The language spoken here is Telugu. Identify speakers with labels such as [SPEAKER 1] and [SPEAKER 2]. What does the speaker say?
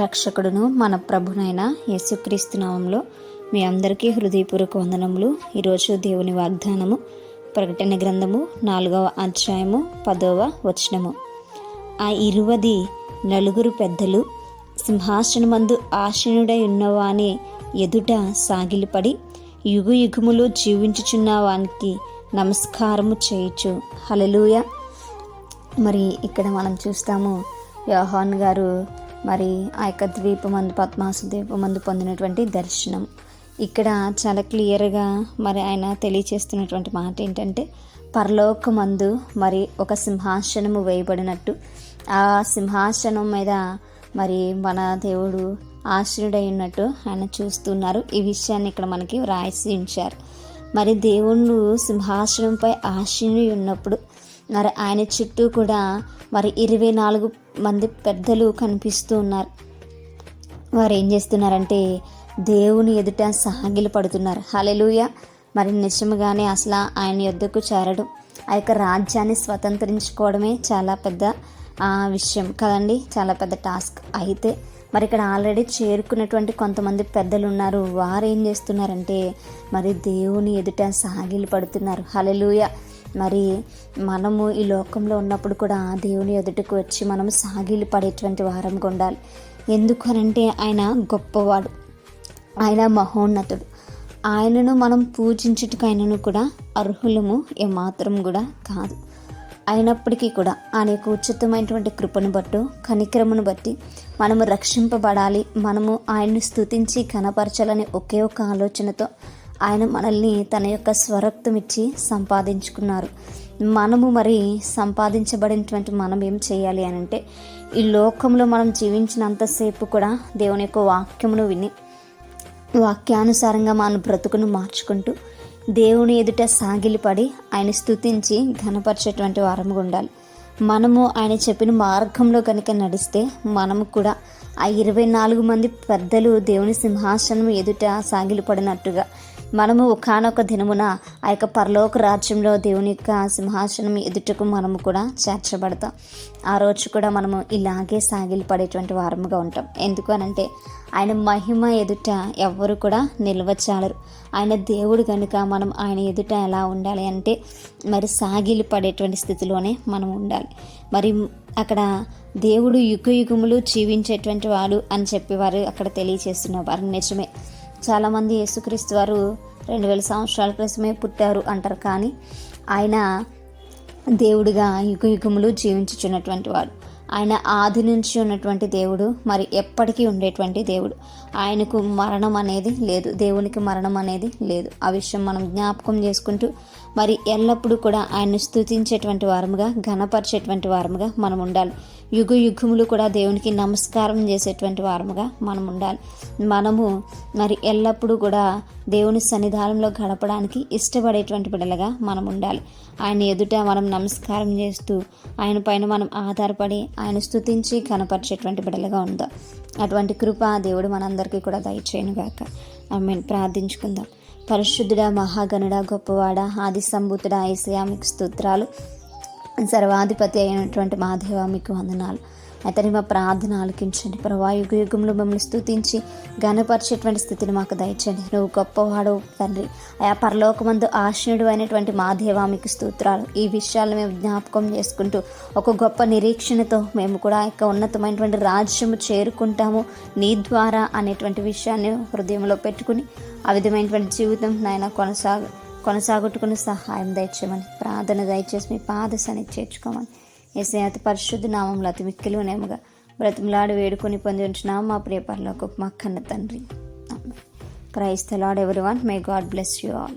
[SPEAKER 1] రక్షకుడును మన ప్రభునైన యేసుక్రీస్తు నామంలో మీ అందరికీ హృదయపూర్వక వందనములు. ఈరోజు దేవుని వాగ్దానము ప్రకటన గ్రంథము నాలుగవ అధ్యాయము పదవ వచనము. ఆ ఇరువది నలుగురు పెద్దలు సింహాసనమందు ఆశనుడై ఉన్నవాని ఎదుట సాగిలిపడి యుగు యుగములు జీవించుచున్న వానికి నమస్కారము చేయొచ్చు హలలుయ మరి ఇక్కడ మనం చూస్తాము యోహాన్ గారు మరి ఆ యొక్క ద్వీపమందు పద్మాసు ద్వీపమందు పొందినటువంటి దర్శనం. ఇక్కడ చాలా క్లియర్గా మరి ఆయన తెలియచేస్తున్నటువంటి మాట ఏంటంటే పరలోకమందు మరి ఒక సింహాసనము వేయబడినట్టు. ఆ సింహాసనం మీద మరి మన దేవుడు ఆశ్రుడై ఉన్నట్టు ఆయన చూస్తున్నారు. ఈ విషయాన్ని ఇక్కడ మనకి వ్రాసి ఉంచారు. మరి దేవుళ్ళు సింహాసనంపై ఆశీని ఉన్నప్పుడు మరి ఆయన చుట్టూ కూడా మరి ఇరవై నాలుగు మంది పెద్దలు కనిపిస్తూ ఉన్నారు. వారు ఏం చేస్తున్నారంటే దేవుని ఎదుట సాగిలు పడుతున్నారు. హలెలుయ మరి నిజముగానే అసలు ఆయన యొద్దకు చేరడం ఆ యొక్క రాజ్యాన్ని స్వతంత్రించుకోవడమే చాలా పెద్ద విషయం కదండి. చాలా పెద్ద టాస్క్ అయితే మరి ఇక్కడ ఆల్రెడీ చేరుకున్నటువంటి కొంతమంది పెద్దలు ఉన్నారు. వారు ఏం చేస్తున్నారంటే మరి దేవుని ఎదుట సాగిలు పడుతున్నారు. హలెలుయ మరి మనము ఈ లోకంలో ఉన్నప్పుడు కూడా దేవుని ఎదుటకు వచ్చి మనం సాగిలు పడేటువంటి వారంగా ఉండాలి ఎందుకనంటే ఆయన గొప్పవాడు. ఆయన మహోన్నతుడు. ఆయనను మనం పూజించుటకైనను కూడా అర్హులము ఏమాత్రం కూడా కాదు. అయినప్పటికీ కూడా ఆయన యొక్క ఉచితమైనటువంటి కృపను బట్టి కనిక్రమను బట్టి మనము రక్షింపబడాలి. మనము ఆయన్ని స్థుతించి కనపరచాలని ఒకే ఒక ఆలోచనతో ఆయన మనల్ని తన యొక్క స్వరక్తమిచ్చి సంపాదించుకున్నారు. మనము మరి సంపాదించబడినటువంటి మనం ఏం చేయాలి అని అంటే ఈ లోకంలో మనం జీవించినంతసేపు కూడా దేవుని యొక్క వాక్యమును విని వాక్యానుసారంగా మన బ్రతుకును మార్చుకుంటూ దేవుని ఎదుట సాగిలిపడి ఆయన స్థుతించి ఘనపరిచేటువంటి వారము ఉండాలి. మనము ఆయన చెప్పిన మార్గంలో కనుక నడిస్తే మనము కూడా ఆ ఇరవై నాలుగు మంది పెద్దలు దేవుని సింహాసనం ఎదుట సాగిలిపడినట్టుగా మనము ఒకనొక దినమున ఆ యొక్క పరలోక రాజ్యంలో దేవుని యొక్క సింహాసనం ఎదుటకు మనము కూడా చేర్చబడతాం. ఆ రోజు కూడా మనము ఇలాగే సాగిలి పడేటువంటి వారముగా ఉంటాం. ఎందుకు అనంటే ఆయన మహిమ ఎదుట ఎవ్వరు కూడా నిల్వచాలరు ఆయన దేవుడు కనుక మనం ఆయన ఎదుట ఎలా ఉండాలి అంటే మరి సాగిలి పడేటువంటి స్థితిలోనే మనం ఉండాలి. మరి అక్కడ దేవుడు యుగ యుగములు జీవించేటువంటి వాడు అని చెప్పేవారు అక్కడ తెలియచేస్తున్నారు నిజమే. చాలామంది యేసుక్రీస్తు వారు రెండు వేల సంవత్సరాల క్రితమే పుట్టారు అంటారు. కానీ ఆయన దేవుడిగా యుగ యుగములు జీవించుచున్నటువంటి వాడు ఆయన ఆది నుంచి ఉన్నటువంటి దేవుడు మరి ఎప్పటికీ ఉండేటువంటి దేవుడు. ఆయనకు మరణం అనేది లేదు దేవునికి మరణం అనేది లేదు. ఆ విషయం మనం జ్ఞాపకం చేసుకుంటూ మరి ఎల్లప్పుడూ కూడా ఆయన్ని స్థుతించేటువంటి వారముగా ఘనపరిచేటువంటి వారముగా మనం ఉండాలి. యుగ యుగములు కూడా దేవునికి నమస్కారం చేసేటువంటి వారముగా మనం ఉండాలి. మనము మరి ఎల్లప్పుడూ కూడా దేవుని సన్నిధానంలో గడపడానికి ఇష్టపడేటువంటి బిడ్డలుగా మనం ఉండాలి. ఆయన ఎదుట మనం నమస్కారం చేస్తూ ఆయన పైన మనం ఆధారపడి ఆయన స్థుతించి కనపరిచేటువంటి బిడ్డలుగా ఉందాం. అటువంటి కృప దేవుడు మనందరికీ కూడా దయచేయనుగాక. ఆమె ప్రార్థించుకుందాం. పరిశుద్ధుడా మహాగణుడ గొప్పవాడ ఆది సంభూతుడా ఏసయా మీకు స్తోత్రాలు. సర్వాధిపతి అయినటువంటి మాదేవ మీకు వందనాలు. అతని మా ప్రార్థన ఆలకించండి. ప్రభా యుగ యుగంలో మిమ్మల్ని స్థుతించి ఘనపరిచేటువంటి స్థితిని మాకు దయచండి నువ్వు గొప్పవాడు తండ్రి. ఆయా పరలోకమందు ఆశనుడు అయినటువంటి మా దేవా మీకు స్తోత్రాలు. ఈ విషయాలను మేము జ్ఞాపకం చేసుకుంటూ ఒక గొప్ప నిరీక్షణతో మేము కూడా యొక్క ఉన్నతమైనటువంటి రాజ్యము చేరుకుంటాము. నీ ద్వారా అనేటువంటి విషయాన్ని హృదయంలో పెట్టుకుని ఆ విధమైనటువంటి జీవితం నాయన కొనసాగు కొనసాగుట్టుకుని సహాయం దయచేయమని ప్రార్థన దయచేసి మీ పాద సన్నిధి చేర్చుకోమని ఏసే అతి పరిశుద్ధ నామంలో అతి మిక్కిలు నేమగా బ్రతిమలాడి వేడుకొని పొంది ఉంటున్నాం మా ప్రియ పర్లోకి మా కన్న తండ్రి. Praise lord everyone may God bless you all.